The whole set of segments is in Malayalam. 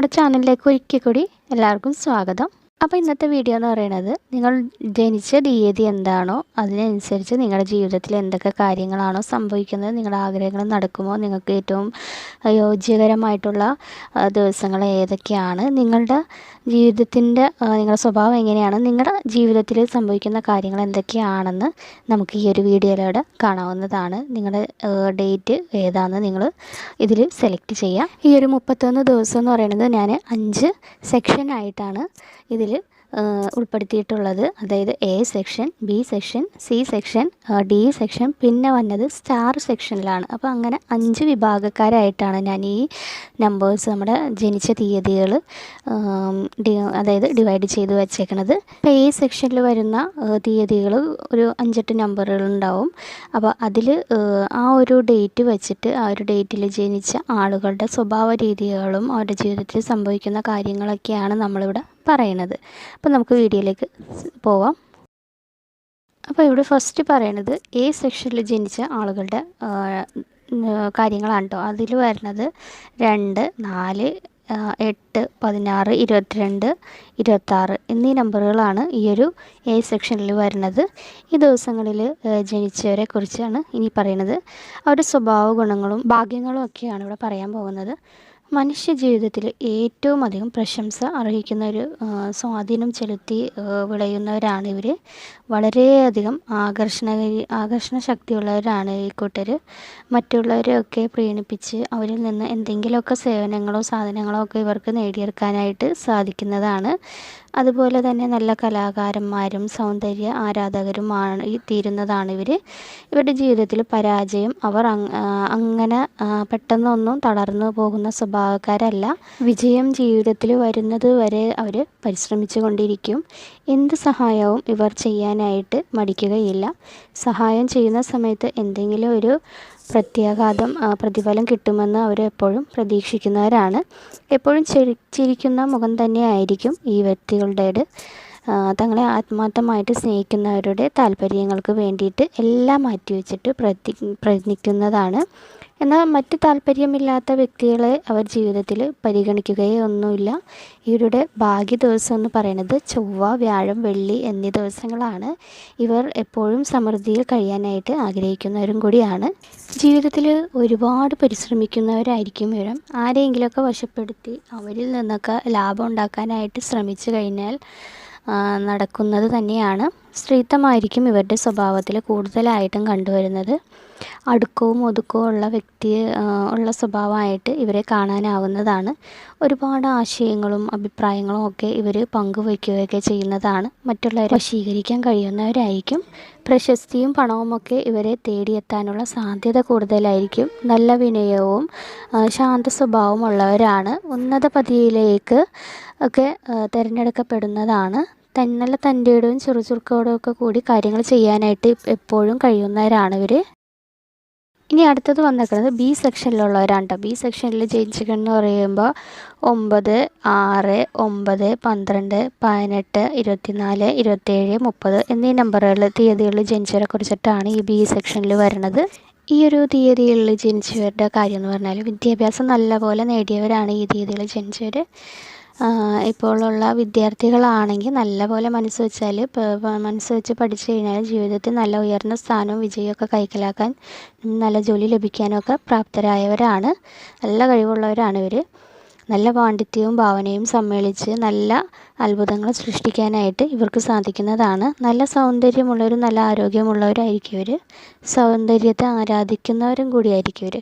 നമ്മുടെ ചാനലിലേക്ക് ഒരിക്കൽ കൂടി എല്ലാവർക്കും സ്വാഗതം. അപ്പോൾ ഇന്നത്തെ വീഡിയോ എന്ന് പറയുന്നത് നിങ്ങൾ ജനിച്ച തീയതി എന്താണോ അതിനനുസരിച്ച് നിങ്ങളുടെ ജീവിതത്തിൽ എന്തൊക്കെ കാര്യങ്ങളാണോ സംഭവിക്കുന്നത് നിങ്ങളുടെ ആഗ്രഹങ്ങൾ നടക്കുമോ നിങ്ങൾക്ക് ഏറ്റവും യോജ്യകരമായിട്ടുള്ള ദിവസങ്ങൾ ഏതൊക്കെയാണ് നിങ്ങളുടെ ജീവിതത്തിന്റെ നിങ്ങളുടെ സ്വഭാവം എങ്ങനെയാണ് നിങ്ങളുടെ ജീവിതത്തിൽ സംഭവിക്കുന്ന കാര്യങ്ങൾ എന്തൊക്കെയാണെന്ന് നമുക്ക് ഈ ഒരു വീഡിയോയിലൂടെ കാണാവുന്നതാണ്. നിങ്ങളുടെ ഡേറ്റ് ഏതാണെന്ന് നിങ്ങൾ ഇതിൽ സെലക്ട് ചെയ്യുക ഈ ഒരു മുപ്പത്തൊന്ന് ദിവസം എന്ന് പറയുന്നത് ഞാൻ അഞ്ച് സെക്ഷനായിട്ടാണ് ഇതിൽ ഉൾപ്പെടുത്തിയിട്ടുള്ളത്. അതായത് A section B section C section D section പിന്നെ വന്നത് സ്റ്റാർ സെക്ഷനിലാണ് അപ്പോൾ അങ്ങനെ അഞ്ച് വിഭാഗക്കാരായിട്ടാണ് ഞാൻ ഈ നമ്പേഴ്സ് നമ്മുടെ ജനിച്ച തീയതികൾ അതായത് ഡിവൈഡ് ചെയ്ത് വെച്ചേക്കണത്. ഇപ്പോൾ എ സെക്ഷനിൽ വരുന്ന തീയതികൾ ഒരു അഞ്ചെട്ട് നമ്പറുകളുണ്ടാവും അപ്പോൾ അതിൽ ആ ഒരു ഡേറ്റ് വെച്ചിട്ട് ആ ഒരു ഡേറ്റിൽ ജനിച്ച ആളുകളുടെ സ്വഭാവ രീതികളും അവരുടെ ജീവിതത്തിൽ സംഭവിക്കുന്ന കാര്യങ്ങളൊക്കെയാണ് നമ്മളിവിടെ പറയണത്. അപ്പോൾ നമുക്ക് വീഡിയോയിലേക്ക് പോവാം. അപ്പോൾ ഇവിടെ ഫസ്റ്റ് പറയണത് എ സെക്ഷനിൽ ജനിച്ച ആളുകളുടെ കാര്യങ്ങളാണ് കേട്ടോ അതിൽ വരുന്നത് രണ്ട് നാല് എട്ട് പതിനാറ് ഇരുപത്തിരണ്ട് ഇരുപത്താറ് എന്നീ നമ്പറുകളാണ് ഈ ഒരു എ സെക്ഷനിൽ വരുന്നത് ഈ ദിവസങ്ങളിൽ ജനിച്ചവരെ കുറിച്ചാണ് ഇനി പറയുന്നത് അവരുടെ സ്വഭാവ ഗുണങ്ങളും ഭാഗ്യങ്ങളും ഒക്കെയാണ് ഇവിടെ പറയാൻ പോകുന്നത്. മനുഷ്യ ജീവിതത്തിൽ ഏറ്റവും അധികം പ്രശംസ അർഹിക്കുന്ന ഒരു സ്വാധീനം ചെലുത്തി വിളയുന്നവരാണ് ഇവർ വളരെയധികം ആകർഷണ ആകർഷണ ശക്തിയുള്ളവരാണ് ഈ കൂട്ടർ മറ്റുള്ളവരെയൊക്കെ പ്രീണിപ്പിച്ച് അവരിൽ നിന്ന് എന്തെങ്കിലുമൊക്കെ സേവനങ്ങളോ സാധനങ്ങളോ ഒക്കെ ഇവർക്ക് നേടിയെടുക്കാനായിട്ട് സാധിക്കുന്നതാണ്. അതുപോലെ തന്നെ നല്ല കലാകാരന്മാരും സൗന്ദര്യ ആരാധകരുമാണ് തീരുന്നതാണ് ഇവർ ഇവരുടെ ജീവിതത്തിൽ പരാജയം അവർ അങ്- അങ്ങനെ പെട്ടെന്നൊന്നും തളർന്നു പോകുന്ന സ്വഭാവക്കാരല്ല. വിജയം ജീവിതത്തിൽ വരുന്നത് വരെ അവർ പരിശ്രമിച്ചു കൊണ്ടിരിക്കും എന്ത് സഹായവും ഇവർ ചെയ്യാനായിട്ട് മടിക്കുകയില്ല. സഹായം ചെയ്യുന്ന സമയത്ത് എന്തെങ്കിലും ഒരു പ്രത്യാഘാതം പ്രതിഫലം കിട്ടുമെന്ന് അവർ എപ്പോഴും പ്രതീക്ഷിക്കുന്നവരാണ്. എപ്പോഴും ചിരി ചിരിക്കുന്ന മുഖം തന്നെയായിരിക്കും ഈ വ്യക്തികളുടേത്. തങ്ങളെ ആത്മാർത്ഥമായിട്ട് സ്നേഹിക്കുന്നവരുടെ താല്പര്യങ്ങൾക്ക് വേണ്ടിയിട്ട് എല്ലാം മാറ്റിവെച്ചിട്ട് പ്രതി പ്രയത്നിക്കുന്നതാണ് എന്നാൽ മറ്റ് താല്പര്യമില്ലാത്ത വ്യക്തികളെ അവർ ജീവിതത്തിൽ പരിഗണിക്കുകയോ ഒന്നുമില്ല. ഇവരുടെ ഭാഗ്യ ദിവസം എന്ന് പറയുന്നത് ചൊവ്വ വ്യാഴം വെള്ളി എന്നീ ദിവസങ്ങളാണ്. ഇവർ എപ്പോഴും സമൃദ്ധിയിൽ കഴിയാനായിട്ട് ആഗ്രഹിക്കുന്നവരും കൂടിയാണ്. ജീവിതത്തിൽ ഒരുപാട് പരിശ്രമിക്കുന്നവരായിരിക്കും ഇവരും ആരെയെങ്കിലുമൊക്കെ വശപ്പെടുത്തി അവരിൽ നിന്നൊക്കെ ലാഭം ഉണ്ടാക്കാനായിട്ട് ശ്രമിച്ചു കഴിഞ്ഞാൽ നടക്കുന്നത് തന്നെയാണ്. സ്ത്രീത്വമായിരിക്കും ഇവരുടെ സ്വഭാവത്തിൽ കൂടുതലായിട്ടും കണ്ടുവരുന്നത്. അടുക്കവും ഒതുക്കവും ഉള്ള വ്യക്തി ഉള്ള സ്വഭാവമായിട്ട് ഇവരെ കാണാനാവുന്നതാണ്. ഒരുപാട് ആശയങ്ങളും അഭിപ്രായങ്ങളും ഒക്കെ ഇവർ പങ്കുവയ്ക്കുകയൊക്കെ ചെയ്യുന്നതാണ്. മറ്റുള്ളവരെ വശീകരിക്കാൻ കഴിയുന്നവരായിരിക്കും. പ്രശസ്തിയും പണവുമൊക്കെ ഇവരെ തേടിയെത്താനുള്ള സാധ്യത കൂടുതലായിരിക്കും. നല്ല വിനയവും ശാന്ത സ്വഭാവവും ഉള്ളവരാണ്. ഉന്നത പദവിയിലേക്ക് ഒക്കെ തിരഞ്ഞെടുക്കപ്പെടുന്നതാണ്. തൻ നല്ല തന്റെയോടും ചുറുചുറുക്കോടും ഒക്കെ കൂടി കാര്യങ്ങൾ ചെയ്യാനായിട്ട് എപ്പോഴും കഴിയുന്നവരാണ് ഇവർ ഇനി അടുത്തത് വന്നേക്കുന്നത് ബി സെക്ഷനിലുള്ളവരാണ് കേട്ടോ ബി സെക്ഷനിൽ ജനിച്ചിരിക്കണമെന്ന് പറയുമ്പോൾ ഒമ്പത് ആറ് ഒമ്പത് പന്ത്രണ്ട് പതിനെട്ട് ഇരുപത്തിനാല് ഇരുപത്തേഴ് മുപ്പത് എന്നീ നമ്പറുകൾ തീയതികളിൽ ജനിച്ചവരെ കുറിച്ചിട്ടാണ് ഈ ബി സെക്ഷനിൽ വരുന്നത് ഈ ഒരു തീയതികളിൽ ജനിച്ചവരുടെ കാര്യം എന്ന് പറഞ്ഞാൽ വിദ്യാഭ്യാസം നല്ലപോലെ നേടിയവരാണ് ഈ തീയതികളിൽ ജനിച്ചവർ ഇപ്പോഴുള്ള വിദ്യാർത്ഥികളാണെങ്കിൽ നല്ലപോലെ മനസ്സ് വെച്ചാൽ മനസ്സ് വെച്ച് പഠിച്ച് കഴിഞ്ഞാൽ ജീവിതത്തിൽ നല്ല ഉയർന്ന സ്ഥാനവും വിജയമൊക്കെ കൈക്കലാക്കാൻ നല്ല ജോലി ലഭിക്കാനൊക്കെ പ്രാപ്തരായവരാണ്. നല്ല കഴിവുള്ളവരാണ് ഇവർ നല്ല പാണ്ഡിത്യവും ഭാവനയും സമ്മേളിച്ച് നല്ല അത്ഭുതങ്ങൾ സൃഷ്ടിക്കാനായിട്ട് ഇവർക്ക് സാധിക്കുന്നതാണ്. നല്ല സൗന്ദര്യമുള്ളവരും നല്ല ആരോഗ്യമുള്ളവരായിരിക്കും ഇവർ സൗന്ദര്യത്തെ ആരാധിക്കുന്നവരും കൂടിയായിരിക്കും ഇവർ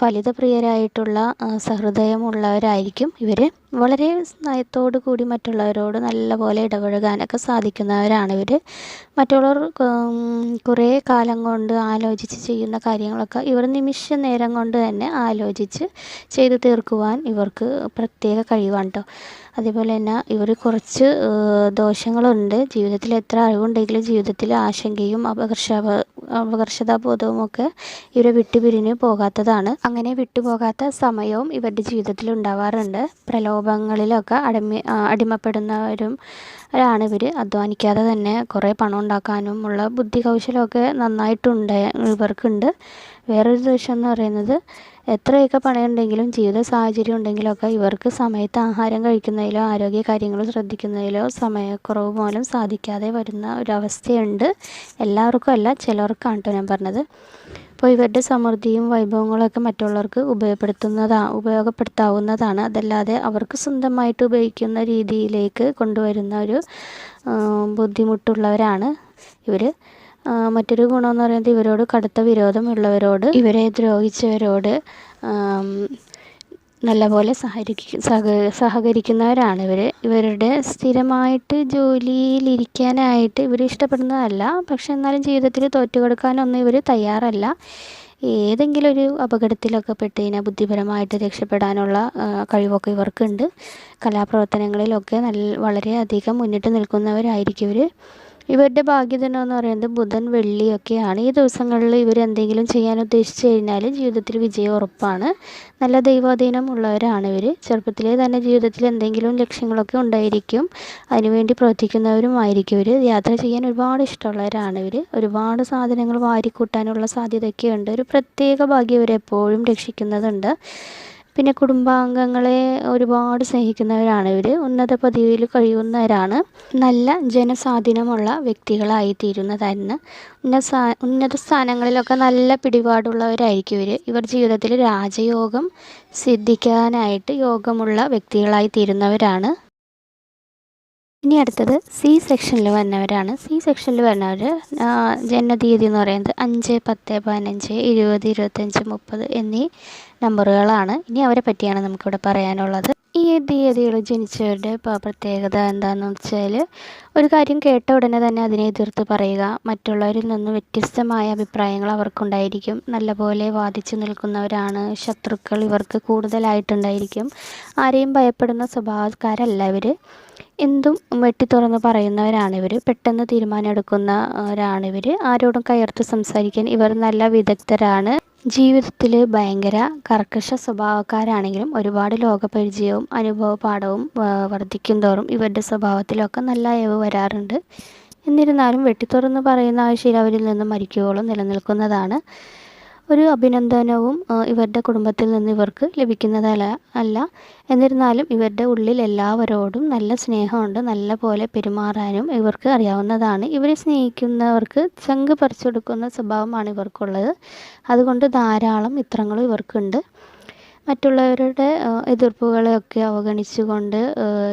ഫലിതപ്രിയരായിട്ടുള്ള സഹൃദയമുള്ളവരായിരിക്കും ഇവർ വളരെ നയത്തോടു കൂടി മറ്റുള്ളവരോട് നല്ലപോലെ ഇടപഴകാനൊക്കെ സാധിക്കുന്നവരാണ് ഇവർ മറ്റുള്ളവർ കുറേ കാലം കൊണ്ട് ആലോചിച്ച് ചെയ്യുന്ന കാര്യങ്ങളൊക്കെ ഇവർ നിമിഷ നേരം കൊണ്ട് തന്നെ ആലോചിച്ച് ചെയ്തു തീർക്കുവാൻ ഇവർക്ക് പ്രത്യേക കഴിവാണ് കേട്ടോ അതേപോലെ തന്നെ ഇവർ കുറച്ച് ദോഷങ്ങളുണ്ട്. ജീവിതത്തിൽ എത്ര അറിവുണ്ടെങ്കിലും ജീവിതത്തിൽ ആശങ്കയും അപകർഷ അപകർഷതാബോധവും ഒക്കെ ഇവരെ വിട്ടുപിരിഞ്ഞ് പോകാത്തതാണ്. അങ്ങനെ വിട്ടുപോകാത്ത സമയവും ഇവരുടെ ജീവിതത്തിൽ ഉണ്ടാവാറുണ്ട്. പ്രലോഭങ്ങളിലൊക്കെ അടിമ അടിമപ്പെടുന്നവരും ആണ് ഇവർ അധ്വാനിക്കാതെ തന്നെ കുറേ പണം ഉണ്ടാക്കാനും ഉള്ള ബുദ്ധി കൗശലമൊക്കെ നന്നായിട്ടുണ്ട് ഇവർക്കുണ്ട്. വേറൊരു ദോഷം എന്ന് പറയുന്നത് എത്രയൊക്കെ പണിയുണ്ടെങ്കിലും ജീവിത സാഹചര്യം ഉണ്ടെങ്കിലൊക്കെ ഇവർക്ക് സമയത്ത് ആഹാരം കഴിക്കുന്നതിലോ ആരോഗ്യ കാര്യങ്ങൾ ശ്രദ്ധിക്കുന്നതിലോ സമയക്കുറവ് മൂലം സാധിക്കാതെ വരുന്ന ഒരവസ്ഥയുണ്ട്. എല്ലാവർക്കും അല്ല ചിലർക്കാണ് കേട്ടോ ഞാൻ പറഞ്ഞത്. അപ്പോൾ ഇവരുടെ സമൃദ്ധിയും വൈഭവങ്ങളൊക്കെ മറ്റുള്ളവർക്ക് ഉപയോഗപ്പെടുത്തുന്നതാ ഉപയോഗപ്പെടുത്താവുന്നതാണ്. അതല്ലാതെ അവർക്ക് സ്വന്തമായിട്ട് ഉപയോഗിക്കുന്ന രീതിയിലേക്ക് കൊണ്ടുവരുന്ന ഒരു ബുദ്ധിമുട്ടുള്ളവരാണ് ഇവർ മറ്റൊരു ഗുണമെന്ന് പറയുന്നത് ഇവരോട് കടുത്ത വിരോധമുള്ളവരോട് ഇവരെ ദ്രോഹിച്ചവരോട് നല്ലപോലെ സഹകരിക്ക സഹ സഹകരിക്കുന്നവരാണ് ഇവർ ഇവരുടെ സ്ഥിരമായിട്ട് ജോലിയിലിരിക്കാനായിട്ട് ഇവർ ഇഷ്ടപ്പെടുന്നതല്ല. പക്ഷെ എന്നാലും ജീവിതത്തിൽ തോറ്റു കൊടുക്കാനൊന്നും ഇവർ തയ്യാറല്ല. ഏതെങ്കിലും ഒരു അപകടത്തിലൊക്കെ പെട്ട് കഴിഞ്ഞാൽ ബുദ്ധിപരമായിട്ട് രക്ഷപ്പെടാനുള്ള കഴിവൊക്കെ ഇവർക്കുണ്ട്. കലാപ്രവർത്തനങ്ങളിലൊക്കെ നല്ല വളരെയധികം മുന്നിട്ട് നിൽക്കുന്നവരായിരിക്കും ഇവർ ഇവരുടെ ഭാഗ്യദിനം എന്ന് പറയുന്നത് ബുധൻ വെള്ളിയൊക്കെയാണ് ഈ ദിവസങ്ങളിൽ ഇവർ എന്തെങ്കിലും ചെയ്യാൻ ഉദ്ദേശിച്ചു കഴിഞ്ഞാൽ ജീവിതത്തിൽ വിജയം ഉറപ്പാണ്. നല്ല ദൈവാധീനം ഉള്ളവരാണ് ഇവർ. ചെറുപ്പത്തിലേ തന്നെ ജീവിതത്തിൽ എന്തെങ്കിലും ലക്ഷ്യങ്ങളൊക്കെ ഉണ്ടായിരിക്കും. അതിനുവേണ്ടി പ്രവർത്തിക്കുന്നവരുമായിരിക്കും ഇവർ. യാത്ര ചെയ്യാൻ ഒരുപാട് ഇഷ്ടമുള്ളവരാണ് ഇവർ. ഒരുപാട് സാധനങ്ങൾ വാരിക്കൂട്ടാനുള്ള സാധ്യതയൊക്കെ ഉണ്ട്. ഒരു പ്രത്യേക ഭാഗ്യം ഇവരെപ്പോഴും രക്ഷിക്കുന്നതുണ്ട്. പിന്നെ കുടുംബാംഗങ്ങളെ ഒരുപാട് സ്നേഹിക്കുന്നവരാണ് ഇവർ ഉന്നത പദവിയിൽ കഴിയുന്നവരാണ്. നല്ല ജനസ്വാധീനമുള്ള വ്യക്തികളായി തീരുന്നതായിരുന്നു ഉന്നത ഉന്നത സ്ഥാനങ്ങളിലൊക്കെ നല്ല പിടിപാടുള്ളവരായിരിക്കും ഇവർ ഇവർ ജീവിതത്തിൽ രാജയോഗം സിദ്ധിക്കാനായിട്ട് യോഗമുള്ള വ്യക്തികളായി തീരുന്നവരാണ് ഇനി അടുത്തത് സി സെക്ഷനിൽ വരുന്നവരാണ് സി സെക്ഷനിൽ വരുന്നവർ ജനനതീയതി എന്ന് പറയുന്നത് അഞ്ച് പത്ത് പതിനഞ്ച് ഇരുപത് ഇരുപത്തഞ്ച് മുപ്പത് എന്നീ നമ്പറുകളാണ്. ഇനി അവരെ പറ്റിയാണ് നമുക്കിവിടെ പറയാനുള്ളത്. ഈ തീയതികൾ ജനിച്ചവരുടെ പ്രത്യേകത എന്താണെന്ന് വെച്ചാൽ ഒരു കാര്യം കേട്ട ഉടനെ തന്നെ അതിനെ എതിർത്ത് പറയുക. മറ്റുള്ളവരിൽ നിന്ന് വ്യത്യസ്തമായ അഭിപ്രായങ്ങൾ അവർക്കുണ്ടായിരിക്കും. നല്ലപോലെ വാദിച്ചു നിൽക്കുന്നവരാണ് ശത്രുക്കൾ. ഇവർക്ക് കൂടുതലായിട്ടുണ്ടായിരിക്കും. ആരെയും ഭയപ്പെടുന്ന സ്വഭാവക്കാരല്ല ഇവർ എന്തും വെട്ടി തുറന്ന് പറയുന്നവരാണിവർ പെട്ടെന്ന് തീരുമാനമെടുക്കുന്നവരാണിവർ ആരോടും കയർത്ത് സംസാരിക്കാൻ ഇവർ നല്ല വിദഗ്ധരാണ്. ജീവിതത്തിൽ ഭയങ്കര കർക്കശ സ്വഭാവക്കാരാണെങ്കിലും ഒരുപാട് ലോകപരിചയവും അനുഭവപാഠവും വർദ്ധിക്കും തോറും ഇവരുടെ സ്വഭാവത്തിലൊക്കെ നല്ല അയവ് വരാറുണ്ട്. എന്നിരുന്നാലും വെട്ടിത്തുറന്ന് പറയുന്ന ആ ശീലം അവരിൽ നിന്ന് മരിക്കുവോളം നിലനിൽക്കുന്നതാണ്. ഒരു അഭിനന്ദനവും ഇവരുടെ കുടുംബത്തിൽ നിന്ന് ഇവർക്ക് ലഭിക്കുന്നതല്ല അല്ല. എന്നിരുന്നാലും ഇവരുടെ ഉള്ളിൽ എല്ലാവരോടും നല്ല സ്നേഹമുണ്ട്. നല്ല പോലെ പെരുമാറാനും ഇവർക്ക് അറിയാവുന്നതാണ്. ഇവരെ സ്നേഹിക്കുന്നവർക്ക് ചങ്ക് പറിച്ചെടുക്കുന്ന സ്വഭാവമാണ് ഇവർക്കുള്ളത്. അതുകൊണ്ട് ധാരാളം മിത്രങ്ങളും ഇവർക്കുണ്ട്. മറ്റുള്ളവരുടെ എതിർപ്പുകളെയൊക്കെ അവഗണിച്ചുകൊണ്ട്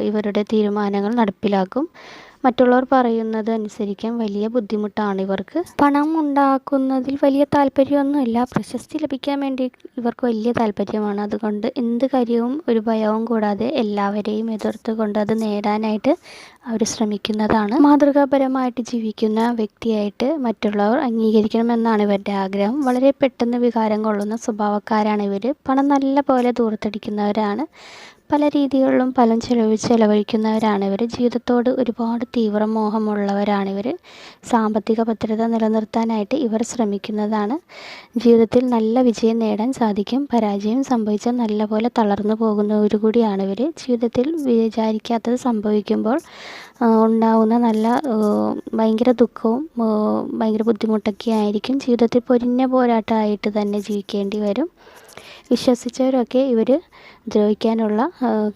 ഇവരുടെ തീരുമാനങ്ങൾ നടപ്പിലാക്കും. മറ്റുള്ളവർ പറയുന്നത് അനുസരിക്കാൻ വലിയ ബുദ്ധിമുട്ടാണ് ഇവർക്ക്. പണം ഉണ്ടാക്കുന്നതിൽ വലിയ താല്പര്യമൊന്നുമില്ല. പ്രശസ്തി ലഭിക്കാൻ വേണ്ടി ഇവർക്ക് വലിയ താല്പര്യമാണ്. അതുകൊണ്ട് എന്ത് കാര്യവും ഒരു ഭയവും കൂടാതെ എല്ലാവരെയും എതിർത്തുകൊണ്ട് അത് നേടാനായിട്ട് അവർ ശ്രമിക്കുന്നതാണ്. മാതൃകാപരമായിട്ട് ജീവിക്കുന്ന വ്യക്തിയായിട്ട് മറ്റുള്ളവർ അംഗീകരിക്കണമെന്നാണ് ഇവരുടെ ആഗ്രഹം. വളരെ പെട്ടെന്ന് വികാരം കൊള്ളുന്ന സ്വഭാവക്കാരാണ് ഇവർ പണം നല്ല പോലെ ദൂരത്തടിക്കുന്നവരാണ് പല രീതികളിലും പലം ചെലവ് ചെലവഴിക്കുന്നവരാണ് ഇവർ ജീവിതത്തോട് ഒരുപാട് തീവ്ര മോഹമുള്ളവരാണ് ഇവർ സാമ്പത്തിക ഭദ്രത നിലനിർത്താനായിട്ട് ഇവർ ശ്രമിക്കുന്നതാണ്. ജീവിതത്തിൽ നല്ല വിജയം നേടാൻ സാധിക്കും. പരാജയം സംഭവിച്ചാൽ നല്ലപോലെ തളർന്നു പോകുന്നവർ കൂടിയാണ് ഇവർ ജീവിതത്തിൽ വിചാരിക്കാത്തത് സംഭവിക്കുമ്പോൾ ഉണ്ടാവുന്ന നല്ല ഭയങ്കര ദുഃഖവും ഭയങ്കര ബുദ്ധിമുട്ടൊക്കെ ആയിരിക്കും. ജീവിതത്തിൽ പൊരിഞ്ഞ പോരാട്ടമായിട്ട് തന്നെ ജീവിക്കേണ്ടി വരും. വിശ്വസിച്ചവരൊക്കെ ഇവർ ദ്രോഹിക്കാനുള്ള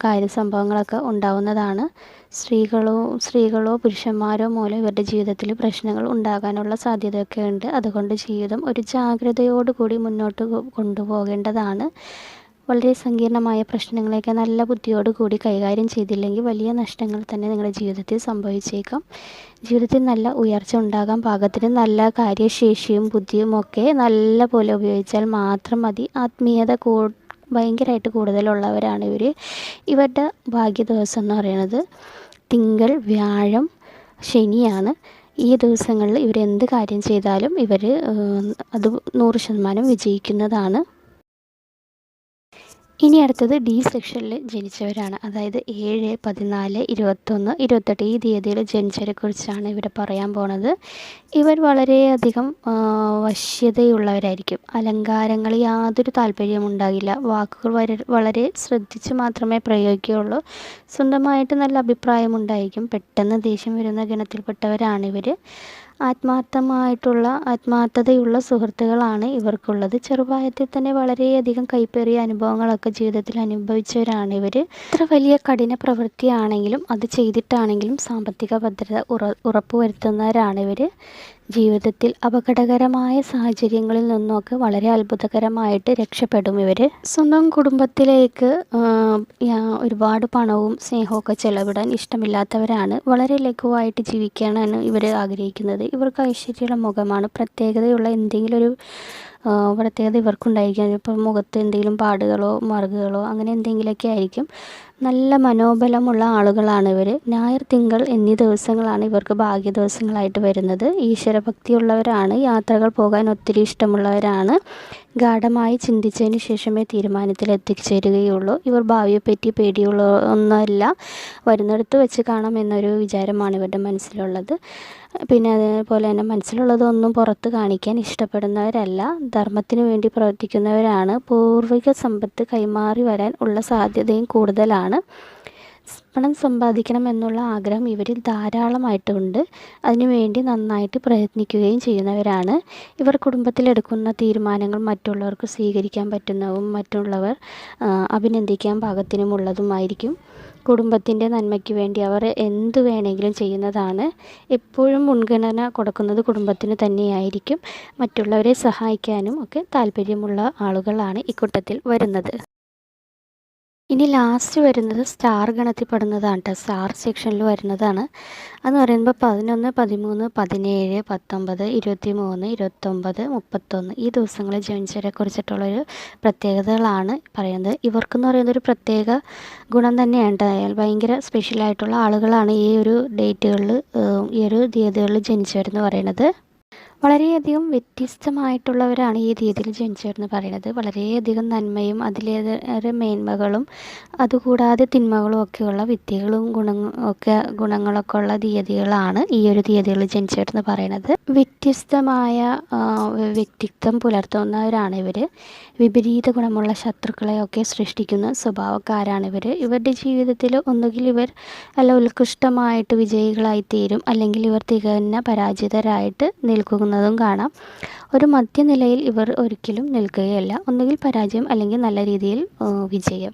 കാര്യസംഭവങ്ങളൊക്കെ ഉണ്ടാവുന്നതാണ്. സ്ത്രീകളോ സ്ത്രീകളോ പുരുഷന്മാരോ മൂലം ഇവരുടെ ജീവിതത്തിൽ പ്രശ്നങ്ങൾ ഉണ്ടാകാനുള്ള സാധ്യതയൊക്കെ ഉണ്ട്. അതുകൊണ്ട് ജീവിതം ഒരു ജാഗ്രതയോടുകൂടി മുന്നോട്ട് കൊണ്ടുപോകേണ്ടതാണ്. വളരെ സങ്കീർണമായ പ്രശ്നങ്ങളെയൊക്കെ നല്ല ബുദ്ധിയോട് കൂടി കൈകാര്യം ചെയ്തില്ലെങ്കിൽ വലിയ നഷ്ടങ്ങൾ തന്നെ നിങ്ങളുടെ ജീവിതത്തിൽ സംഭവിച്ചേക്കാം. ജീവിതത്തിൽ നല്ല ഉയർച്ച ഉണ്ടാകാൻ പാകത്തിന് നല്ല കാര്യശേഷിയും ബുദ്ധിയും ഒക്കെ നല്ല പോലെ ഉപയോഗിച്ചാൽ മാത്രം മതി. ആത്മീയത കൂ ഭയങ്കരമായിട്ട് കൂടുതലുള്ളവരാണ് ഇവർ ഇവരുടെ ഭാഗ്യ ദിവസം എന്ന് പറയുന്നത് തിങ്കൾ വ്യാഴം ശനിയാണ്. ഈ ദിവസങ്ങളിൽ ഇവരെന്ത് കാര്യം ചെയ്താലും ഇവർ അത് നൂറ് ശതമാനം വിജയിക്കുന്നതാണ്. ഇനി അടുത്തത് ഡി സെക്ഷനിൽ ജനിച്ചവരാണ്. അതായത് ഏഴ് പതിനാല് ഇരുപത്തൊന്ന് ഇരുപത്തെട്ട് ഈ തീയതിയിൽ ജനിച്ചവരെ കുറിച്ചാണ് ഇവിടെ പറയാൻ പോണത്. ഇവർ വളരെയധികം വശ്യതയുള്ളവരായിരിക്കും. അലങ്കാരങ്ങൾ യാതൊരു താല്പര്യവും ഉണ്ടാകില്ല. വാക്കുകൾ വളരെ ശ്രദ്ധിച്ച് മാത്രമേ പ്രയോഗിക്കുകയുള്ളൂ. സ്വന്തമായിട്ട് നല്ല അഭിപ്രായം ഉണ്ടായിരിക്കും. പെട്ടെന്ന് ദേഷ്യം വരുന്ന ഗണത്തിൽപ്പെട്ടവരാണ് ഇവർ ആത്മാർത്ഥമായിട്ടുള്ള ആത്മാർത്ഥതയുള്ള സുഹൃത്തുക്കളാണ് ഇവർക്കുള്ളത്. ചെറുപ്രായത്തിൽ തന്നെ വളരെയധികം കൈപ്പേറിയ അനുഭവങ്ങളൊക്കെ ജീവിതത്തിൽ അനുഭവിച്ചവരാണ് ഇവർ ഇത്ര വലിയ കഠിന പ്രവൃത്തിയാണെങ്കിലും അത് ചെയ്തിട്ടാണെങ്കിലും സാമ്പത്തിക ഭദ്രത ഉറ ഉറപ്പുവരുത്തുന്നവരാണ് ഇവർ ജീവിതത്തിൽ അപകടകരമായ സാഹചര്യങ്ങളിൽ നിന്നൊക്കെ വളരെ അത്ഭുതകരമായിട്ട് രക്ഷപ്പെടും ഇവർ സ്വന്തം കുടുംബത്തിലേക്ക് ഒരുപാട് പണവും സ്നേഹമൊക്കെ ചെലവിടാൻ ഇഷ്ടമില്ലാത്തവരാണ് വളരെ ലഘുവായിട്ട് ജീവിക്കാനാണ് ഇവർ ആഗ്രഹിക്കുന്നത്. ഇവർക്ക് ഐശ്വര്യമുള്ള മുഖമാണ്. പ്രത്യേകതയുള്ള എന്തെങ്കിലും ഒരു പ്രത്യേകത ഇവർക്കുണ്ടായിരിക്കും. ഇപ്പം മുഖത്ത് എന്തെങ്കിലും പാടുകളോ മറുകുകളോ അങ്ങനെ എന്തെങ്കിലുമൊക്കെ ആയിരിക്കും. നല്ല മനോബലമുള്ള ആളുകളാണ് ഇവർ ഞായർ തിങ്കൾ എന്നീ ദിവസങ്ങളാണ് ഇവർക്ക് ഭാഗ്യ ദിവസങ്ങളായിട്ട് വരുന്നത്. ഈശ്വരഭക്തിയുള്ളവരാണ് യാത്രകൾ പോകാൻ ഒത്തിരി ഇഷ്ടമുള്ളവരാണ്. ഗാഠമായി ചിന്തിച്ചതിന് ശേഷമേ തീരുമാനത്തിൽ എത്തിച്ചേരുകയുള്ളൂ. ഇവർ ഭാവിയെപ്പറ്റി പേടിയുള്ള ഒന്നുമല്ല വരുന്നിടത്ത് വെച്ച് കാണാം എന്നൊരു വിചാരമാണ് ഇവരുടെ മനസ്സിലുള്ളത്. പിന്നെ അതേപോലെ തന്നെ മനസ്സിലുള്ളതൊന്നും പുറത്ത് കാണിക്കാൻ ഇഷ്ടപ്പെടുന്നവരല്ല. ധർമ്മത്തിന് വേണ്ടി പ്രവർത്തിക്കുന്നവരാണ്. പൂർവിക സമ്പത്ത് കൈമാറി വരാൻ ഉള്ള സാധ്യതയും കൂടുതലാണ്. പണം സമ്പാദിക്കണം എന്നുള്ള ആഗ്രഹം ഇവരിൽ ധാരാളമായിട്ടുണ്ട്. അതിനുവേണ്ടി നന്നായിട്ട് പ്രയത്നിക്കുകയും ചെയ്യുന്നവരാണ്. ഇവർ കുടുംബത്തിലെടുക്കുന്ന തീരുമാനങ്ങൾ മറ്റുള്ളവർക്ക് സ്വീകരിക്കാൻ പറ്റുന്നതും മറ്റുള്ളവർ അഭിനന്ദിക്കാൻ പാകത്തിനുമുള്ളതുമായിരിക്കും. കുടുംബത്തിന്റെ നന്മയ്ക്ക് വേണ്ടി അവർ എന്ത് വേണമെങ്കിലും ചെയ്യുന്നതാണ് എപ്പോഴും മുൻഗണന കൊടുക്കുന്നത് കുടുംബത്തിന് തന്നെയായിരിക്കും. മറ്റുള്ളവരെ സഹായിക്കാനും ഒക്കെ താല്പര്യമുള്ള ആളുകളാണ് ഇക്കൂട്ടത്തിൽ വരുന്നത്. ഇനി ലാസ്റ്റ് വരുന്നത് സ്റ്റാർ ഗണത്തിൽ ഗണത്തിൽപ്പെടുന്നതാണ് കേട്ടോ സ്റ്റാർ സെക്ഷനിൽ വരുന്നതാണ്. അതെന്ന് പറയുമ്പോൾ പതിനൊന്ന് പതിമൂന്ന് പതിനേഴ് പത്തൊമ്പത് ഇരുപത്തി മൂന്ന് ഇരുപത്തൊമ്പത് മുപ്പത്തൊന്ന്. ഈ ദിവസങ്ങളിൽ ജനിച്ചവരെ കുറിച്ചിട്ടുള്ളൊരു പ്രത്യേകതകളാണ് പറയുന്നത്. ഇവർക്കെന്ന് പറയുന്ന ഒരു പ്രത്യേക ഗുണം തന്നെയാണ് അയാൾ ഭയങ്കര സ്പെഷ്യലായിട്ടുള്ള ആളുകളാണ് ഈ ഒരു ഡേറ്റുകളിൽ ഈ ഒരു തീയതികളിൽ ജനിച്ചവരെന്ന് പറയുന്നത്. വളരെയധികം വ്യത്യസ്തമായിട്ടുള്ളവരാണ് ഈ രീതിയിൽ ജനിച്ചതെന്ന് പറയുന്നത്. വളരെയധികം നന്മയും അതിലേറെ മേന്മകളും അതുകൂടാതെ തിന്മകളും ഒക്കെയുള്ള വിദ്യകളും ഗുണ ഒക്കെ ഗുണങ്ങളൊക്കെ ഉള്ള തീയതികളാണ് ഈ ഒരു തീയതികളിൽ ജനിച്ചവരെന്ന് പറയുന്നത്. വ്യത്യസ്തമായ വ്യക്തിത്വം പുലർത്തുന്നവരാണ് ഇവർ വിപരീത ഗുണമുള്ള ശത്രുക്കളെയൊക്കെ സൃഷ്ടിക്കുന്ന സ്വഭാവക്കാരാണ് ഇവർ ഇവരുടെ ജീവിതത്തിൽ ഒന്നുകിൽ ഇവർ നല്ല ഉത്കൃഷ്ടമായിട്ട് വിജയികളായി തീരും അല്ലെങ്കിൽ ഇവർ തികഞ്ഞ പരാജിതരായിട്ട് നിൽക്കുന്നതും കാണാം. ഒരു മധ്യനിലയിൽ ഇവർ ഒരിക്കലും നിൽക്കുകയല്ല. ഒന്നുകിൽ പരാജയം അല്ലെങ്കിൽ നല്ല രീതിയിൽ വിജയം.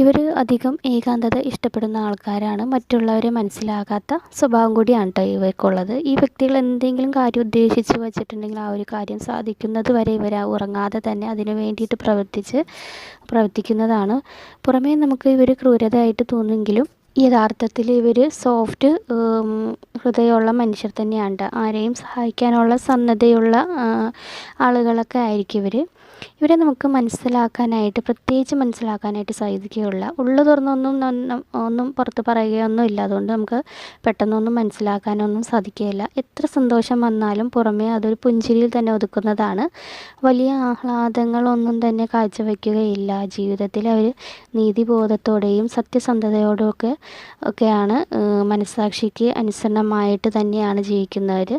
ഇവർ അധികം ഏകാന്തത ഇഷ്ടപ്പെടുന്ന ആൾക്കാരാണ്. മറ്റുള്ളവരെ മനസ്സിലാകാത്ത സ്വഭാവം കൂടിയാണ് കേട്ടോ ഇവർക്കുള്ളത്. ഈ വ്യക്തികൾ എന്തെങ്കിലും കാര്യം ഉദ്ദേശിച്ച് വച്ചിട്ടുണ്ടെങ്കിൽ ആ ഒരു കാര്യം സാധിക്കുന്നത് വരെ ഇവർ ഉറങ്ങാതെ തന്നെ അതിനു വേണ്ടിയിട്ട് പ്രവർത്തിച്ച് പ്രവർത്തിക്കുന്നതാണ്. പുറമേ നമുക്ക് ഇവർ ക്രൂരതയായിട്ട് തോന്നുമെങ്കിലും യഥാർത്ഥത്തിൽ ഇവർ സോഫ്റ്റ് ഹൃദയമുള്ള മനുഷ്യർ തന്നെയാണ് ആരെയും സഹായിക്കാനുള്ള സന്നദ്ധയുള്ള ആളുകളൊക്കെ ആയിരിക്കും ഇവർ ഇവരെ നമുക്ക് മനസ്സിലാക്കാനായിട്ട് പ്രത്യേകിച്ച് മനസ്സിലാക്കാനായിട്ട് സാധിക്കുകയുള്ള. ഉള്ളു തുറന്നൊന്നും ഒന്നും പുറത്ത് പറയുകയൊന്നും ഇല്ല. അതുകൊണ്ട് നമുക്ക് പെട്ടെന്നൊന്നും മനസ്സിലാക്കാനൊന്നും സാധിക്കുകയില്ല. എത്ര സന്തോഷം വന്നാലും പുറമേ അതൊരു പുഞ്ചിരിയിൽ തന്നെ ഒതുക്കുന്നതാണ്. വലിയ ആഹ്ലാദങ്ങളൊന്നും തന്നെ കാഴ്ചവെക്കുകയില്ല ജീവിതത്തിൽ അവർ നീതിബോധത്തോടെയും സത്യസന്ധതയോടും ഒക്കെ ഒക്കെയാണ് മനസ്സാക്ഷിക്ക് അനുസരണമായിട്ട് തന്നെയാണ് ജീവിക്കുന്നവർ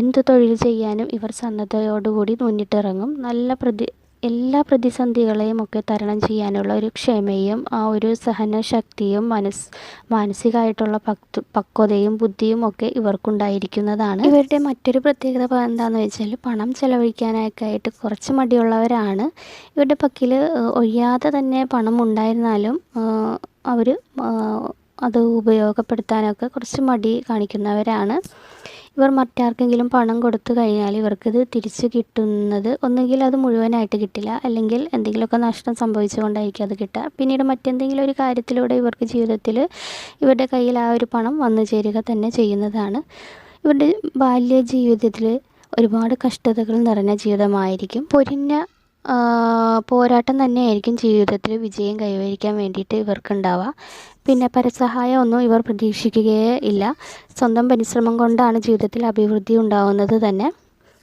എന്ത് തൊഴിൽ ചെയ്യാനും ഇവർ സന്നദ്ധതയോടുകൂടി മുന്നിട്ടിറങ്ങും. നല്ല പ്രതി എല്ലാ പ്രതിസന്ധികളെയും ഒക്കെ തരണം ചെയ്യാനുള്ള ഒരു ക്ഷമയും ആ ഒരു സഹനശക്തിയും മനസ് മാനസികമായിട്ടുള്ള പക്വ പക്വതയും ബുദ്ധിയും ഒക്കെ ഇവർക്കുണ്ടായിരിക്കുന്നതാണ്. ഇവരുടെ മറ്റൊരു പ്രത്യേകത എന്താണെന്ന് വെച്ചാൽ പണം ചെലവഴിക്കാനൊക്കെ ആയിട്ട് കുറച്ച് മടിയുള്ളവരാണ്. ഇവരുടെ പക്കിൽ ഒഴിയാതെ തന്നെ പണം ഉണ്ടായിരുന്നാലും അവർ അത് ഉപയോഗപ്പെടുത്താനൊക്കെ കുറച്ച് മടി കാണിക്കുന്നവരാണ്. ഇവർ മറ്റാർക്കെങ്കിലും പണം കൊടുത്തു കഴിഞ്ഞാൽ ഇവർക്കിത് തിരിച്ചു കിട്ടുന്നത് ഒന്നുകിൽ അത് മുഴുവനായിട്ട് കിട്ടില്ല അല്ലെങ്കിൽ എന്തെങ്കിലുമൊക്കെ നഷ്ടം സംഭവിച്ചുകൊണ്ടായിരിക്കും അത് കിട്ടുക. പിന്നീട് മറ്റെന്തെങ്കിലും ഒരു കാര്യത്തിലൂടെ ഇവർക്ക് ജീവിതത്തിൽ ഇവരുടെ കയ്യിൽ ആ ഒരു പണം വന്നു ചേരുക തന്നെ ചെയ്യുന്നതാണ്. ഇവരുടെ ബാല്യ ജീവിതത്തിൽ ഒരുപാട് കഷ്ടതകൾ നിറഞ്ഞ ജീവിതമായിരിക്കും. പൊരിഞ്ഞ പോരാട്ടം തന്നെയായിരിക്കും ജീവിതത്തിൽ വിജയം കൈവരിക്കാൻ വേണ്ടിയിട്ട് ഇവർക്കുണ്ടാവുക. പിന്നെ പരസഹായം ഒന്നും ഇവർ പ്രതീക്ഷിക്കുകയേ ഇല്ല. സ്വന്തം പരിശ്രമം കൊണ്ടാണ് ജീവിതത്തിൽ അഭിവൃദ്ധി ഉണ്ടാവുന്നത് തന്നെ.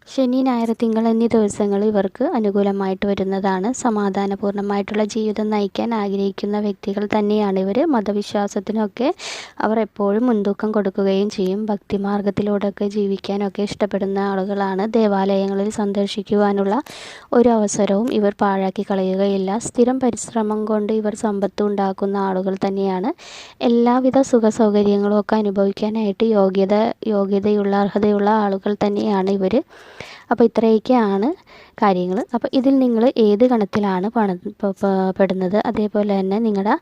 ശനി ഞായർ തിങ്കൾ എന്നീ ദിവസങ്ങൾ ഇവർക്ക് അനുകൂലമായിട്ട് വരുന്നതാണ്. സമാധാനപൂർണമായിട്ടുള്ള ജീവിതം നയിക്കാൻ ആഗ്രഹിക്കുന്ന വ്യക്തികൾ തന്നെയാണ് ഇവർ മതവിശ്വാസത്തിനൊക്കെ അവർ എപ്പോഴും മുൻതൂക്കം കൊടുക്കുകയും ചെയ്യും. ഭക്തിമാർഗത്തിലൂടെയൊക്കെ ജീവിക്കാനൊക്കെ ഇഷ്ടപ്പെടുന്ന ആളുകളാണ്. ദേവാലയങ്ങളിൽ സന്ദർശിക്കുവാനുള്ള ഒരു അവസരവും ഇവർ പാഴാക്കി കളയുകയില്ല. സ്ഥിരം പരിശ്രമം കൊണ്ട് ഇവർ സമ്പത്ത് ഉണ്ടാക്കുന്ന ആളുകൾ തന്നെയാണ്. എല്ലാവിധ സുഖ സൗകര്യങ്ങളും ഒക്കെ അനുഭവിക്കാനായിട്ട് യോഗ്യത യോഗ്യതയുള്ള അർഹതയുള്ള ആളുകൾ തന്നെയാണ് ഇവർ അപ്പോൾ ഇത്രയൊക്കെയാണ് കാര്യങ്ങൾ അപ്പോൾ ഇതിൽ നിങ്ങൾ ഏത് ഗണത്തിലാണ് പണ പെടുന്നത്? അതേപോലെ തന്നെ നിങ്ങളുടെ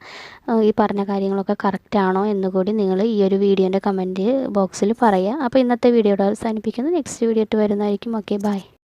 ഈ പറഞ്ഞ കാര്യങ്ങളൊക്കെ കറക്റ്റാണോ എന്നുകൂടി നിങ്ങൾ ഈ ഒരു വീഡിയോന്റെ കമന്റ് ബോക്സിൽ പറയുക അപ്പോൾ ഇന്നത്തെ വീഡിയോയുടെ അവസാനിപ്പിക്കുന്നു. നെക്സ്റ്റ് വീഡിയോ ഇട്ട് വരുന്നതായിരിക്കും. Okay bye